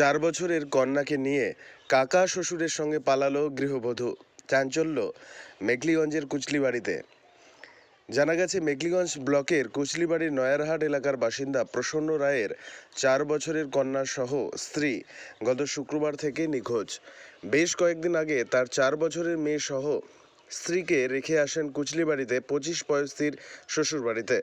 চার বছরের কন্যাকে নিয়ে কাকা শ্বশুরের সঙ্গে পালালো গৃহবধূ, চাঞ্চল্য, মেঘলিগঞ্জের কুচলিবাড়িতে। জানা গেছে, মেঘলিগঞ্জ ব্লকের কুচলিবাড়ির নয়ারহাট এলাকার বাসিন্দা প্রসন্ন রায়ের চার বছরের কন্যা সহ স্ত্রী গত শুক্রবার থেকে নিখোঁজ। বেশ কয়েকদিন আগে তার চার বছরের মেয়ে সহ স্ত্রীকে রেখে আসেন কুচলিবাড়িতে পঁচিশ বয়স্তির শ্বশুরবাড়িতে।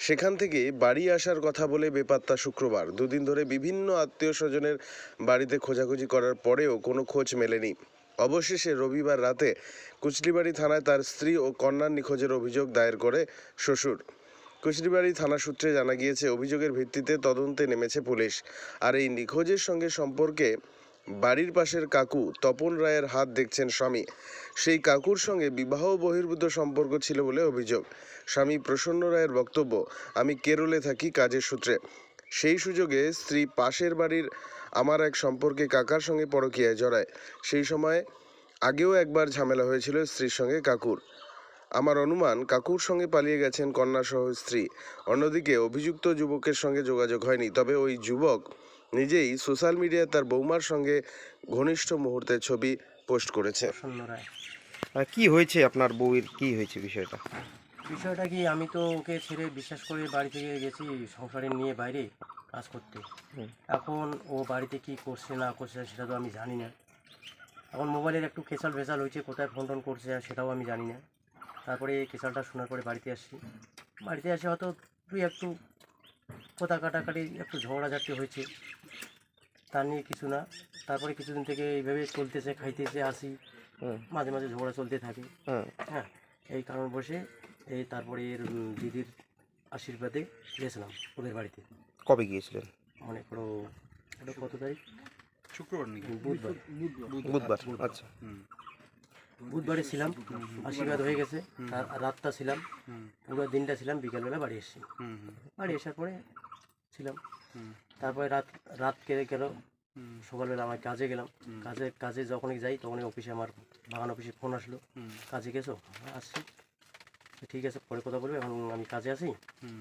সেখান থেকে বাড়ি আসার কথা বলে বেপাত্তা শুক্রবার। দুদিন ধরে বিভিন্ন আত্মীয় স্বজনের বাড়িতে খোঁজাখুঁজি করার পরেও কোনো খোঁজ মেলেনি। অবশেষে রবিবার রাতে কুচলিবাড়ি থানায় তার স্ত্রী ও কন্যার নিখোঁজের অভিযোগ দায়ের করে শ্বশুর। কুচলিবাড়ি থানা সূত্রে জানা গিয়েছে, অভিযোগের ভিত্তিতে তদন্তে নেমেছে পুলিশ। আর এই নিখোঁজের সঙ্গে সম্পর্কে বাড়ির পাশের কাকু তপন রায়ের হাত দেখছেন স্বামী। সেই কাকুর সঙ্গে বিবাহ বহির্ভূত সম্পর্ক ছিল বলে অভিযোগ। স্বামী প্রসন্ন রায়ের বক্তব্য, আমি কেরলে থাকি কাজের সূত্রে। সেই সুযোগে স্ত্রী পাশের বাড়ির আমার এক সম্পর্কে কাকার সঙ্গে পরকীয়ায় জড়ায়। সেই সময় আগেও একবার ঝামেলা হয়েছিল স্ত্রীর সঙ্গে কাকুর। আমার অনুমান, কাকুর সঙ্গে পালিয়ে গেছেন কন্যাসহ স্ত্রী। অন্যদিকে অভিযুক্ত যুবকের সঙ্গে যোগাযোগ হয়নি। তবে ওই যুবক নিজেই সোশ্যাল মিডিয়ায় তার বৌমার সঙ্গে ঘনিষ্ঠ মুহূর্তের ছবি পোস্ট করেছে। প্রসন্ন রায়। আর কি হয়েছে আপনার বউয়ের? কি হয়েছে বিষয়টা? বিষয়টা কি আমি তো ওকে ছেড়ে বিশ্বাস করে বাড়ি থেকে গেছি সংসারে নিয়ে বাইরে কাজ করতে। এখন ও বাড়িতে কি করছে না করছে সেটা তো আমি জানি না। এখন মোবাইলের একটু কেসাল ভেসাল হয়েছে কোথায় ফোন টোন করছে সেটাও আমি জানি না। তারপরে এই কেসালটা শোনার পরে বাড়িতে আসছি। বাড়িতে এসে হয়তো তুই একটু কোথা কাটাকাটি একটু ঝগড়াঝাটি হয়েছে। তা নিয়ে কিছু না। তারপরে কিছুদিন থেকে এইভাবে চলতেছে খাইতেছে আসি। মাঝে মাঝে ঝগড়া চলতে থাকে। হ্যাঁ এই কারণ বসে এই তারপরে এর দিদির আশীর্বাদে গেছিলাম ওদের বাড়িতে। কবে গিয়েছিলেন? মনে করো ওটা কত তারিখ? শুক্রবার নাকি? বুধবার। বুধবার। আচ্ছা বুধবারে ছিলাম আশীর্বাদ হয়ে গেছে। রাতটা ছিলাম পুরো দিনটা ছিলাম বিকালবেলা বাড়ি এসেছি। বাড়ি আসার পরে ছিলাম। হুম। তারপরে রাত রাত কেড়ে গেল। সকালবেলা আমার কাজে গেলাম। কাজে কাজে যখনই যাই তখনই অফিসে আমার বাগান অফিসে ফোন আসলো। কাজে গেছো? হ্যাঁ, আসছি। ঠিক আছে পরে কথা বলবে। এখন আমি কাজে আছি। হুম।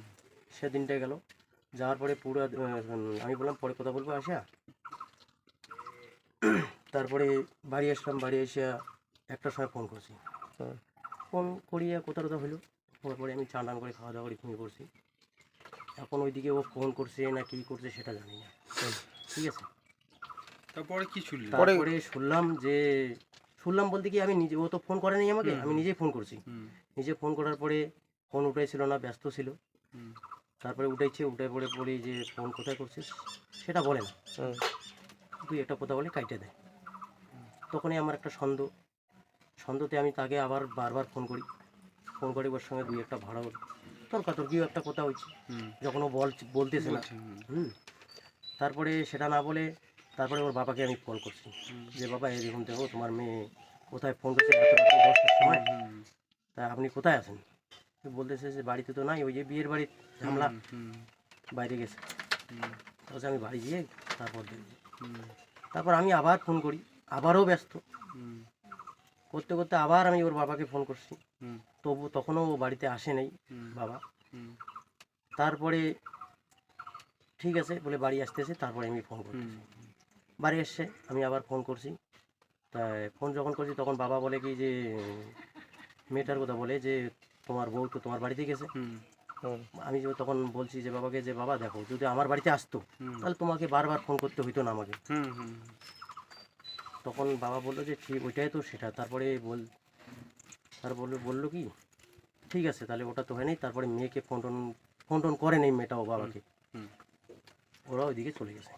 সেদিনটা গেল। যাওয়ার পরে পুরো আমি বললাম পরে কথা বলব আসা তারপরে বাড়ি আসলাম বাড়ি এসে একটার সময় ফোন করছি। ফোন করিয়া কোথা কোথা হলো তারপরে আমি চান টান করে খাওয়া দাওয়া করে ঘুমিয়ে পড়ছি। এখন ওইদিকে ও ফোন করছে না কি করছে সেটা জানি না। ঠিক আছে? তারপরে কি শুনলি? পরে- তারপরে শুনলাম যে শুনলাম বলতে কি আমি নিজে ও তো ফোন করে নাই আমাকে আমি নিজেই ফোন করছি। নিজে ফোন করার পরে ফোন উঠাইছিল না ব্যস্ত ছিল। তারপরে উঠাইছে উঠে পড়ে বলি যে ফোন কোথায় করছিস? সেটা বলে না। তুই একটা কথা বলে কাইটে দেয়। তখনই আমার একটা সন্দেহ সন্দেহতে আমি তাকে আবার বারবার ফোন করি। ফোন করে ওর সঙ্গে দুই একটা ভাড়া তর্কাতর্কিও একটা কথা হয়েছে। যখন ও বল বলতেছে না। হুম। তারপরে সেটা না বলে তারপরে ওর বাবাকে আমি কল করছি। যে বাবা এরকম দেখো তোমার মেয়ে কোথায় ফোন করছে? দশটার সময়। তা আপনি কোথায় আছেন? বলতেছে যে বাড়িতে তো নাই ওই যে বিয়ের বাড়ির ঝামলা। বাইরে গেছে। বলছে আমি বাড়ি গিয়ে তারপর দেখব। হুম। তারপর আমি আবার ফোন করি। আবারও ব্যস্ত। করতে করতে আবার আমি ওর বাবাকে ফোন করছি। তবু তখনও ও বাড়িতে আসে নাই বাবা। তারপরে ঠিক আছে বলে বাড়ি আসতেছে তারপরে আমি ফোন করছি বাড়ি এসছে আমি আবার ফোন করছি। তা ফোন যখন করছি তখন বাবা বলে কি যে মেয়েটার কথা বলে যে তোমার বউ তো তোমার বাড়িতে গেছে। আমি যে তখন বলছি যে বাবাকে যে বাবা দেখো যদি আমার বাড়িতে আসতো তাহলে তোমাকে বারবার ফোন করতে হইতো না আমাকে। তখন বাবা বলল যে ঠিক ওইটাই তো সেটা। তারপরে বল তার বলল বলল কি ঠিক আছে তাহলে ওটা তো হয়নি। তারপরে মেয়েকে ফোন টোন ফোন টোন করে নেই মেয়েটাও বাবাকে। ওরা ওইদিকে চলে গেছে।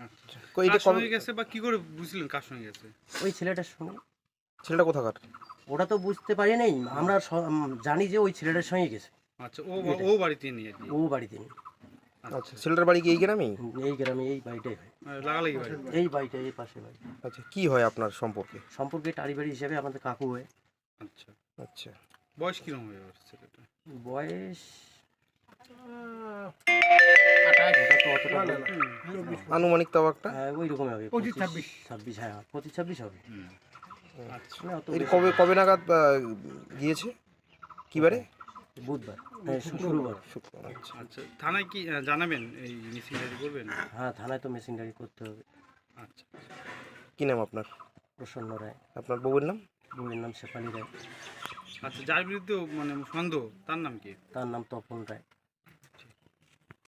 আচ্ছা। কার সঙ্গে গেছে বা কি করে বুঝলেন কার সঙ্গে গেছে? ওই ছেলেটার সঙ্গে। ছেলেটা কোথাকার? ওটা তো বুঝতে পারি নাই। আমরা স- জানি যে ওই ছেলেটার সঙ্গে গেছে। আচ্ছা ও ও বাড়িতে নিয়ে আর কি। ও বাড়িতে নেই। আচ্ছা। ছেলেটার বাড়ি কি এই গ্রামেই? এই গ্রামে এই বাড়িটাই হয়। মানে লাগালাগি বাড়ি এই বাড়িটা এই পাশে বাড়ি। আচ্টা কি হয় আপনার সম্পর্কে? সম্পর্কে টারি বাড়ি হিসাবে আমাদের কাকু হয়। আচ্ছা। আচ্ছা। বয়স কীরকম হয়ে যাবে ছেলেটা বয়স আনুমানিক তাও একটা? হ্যাঁ, ওই রকমই হবে পঁচিশ ছাব্বিশ। ছাব্বিশ হ্যাঁ পঁচিশ ছাব্বিশ হবে। আচ্ছা কবে কবে নাগাদ গিয়েছে? কি বারে? বুধবার। হ্যাঁ, শুক্রবার। শুক্রবার আচ্ছা আচ্ছা থানায় কি জানাবেন এই মিসিং ডায়েরি করবেন? হ্যাঁ থানায় তো মেশিন গাড়ি করতে হবে। আচ্ছা। কি নাম আপনার? প্রসন্ন রায়। আপনার বউয়ের নাম? বউয়ের নাম শেফালি রায়। আচ্ছা যার বিরুদ্ধে মানে সন্দেহ তার নাম কি? তার নাম তপন রায়।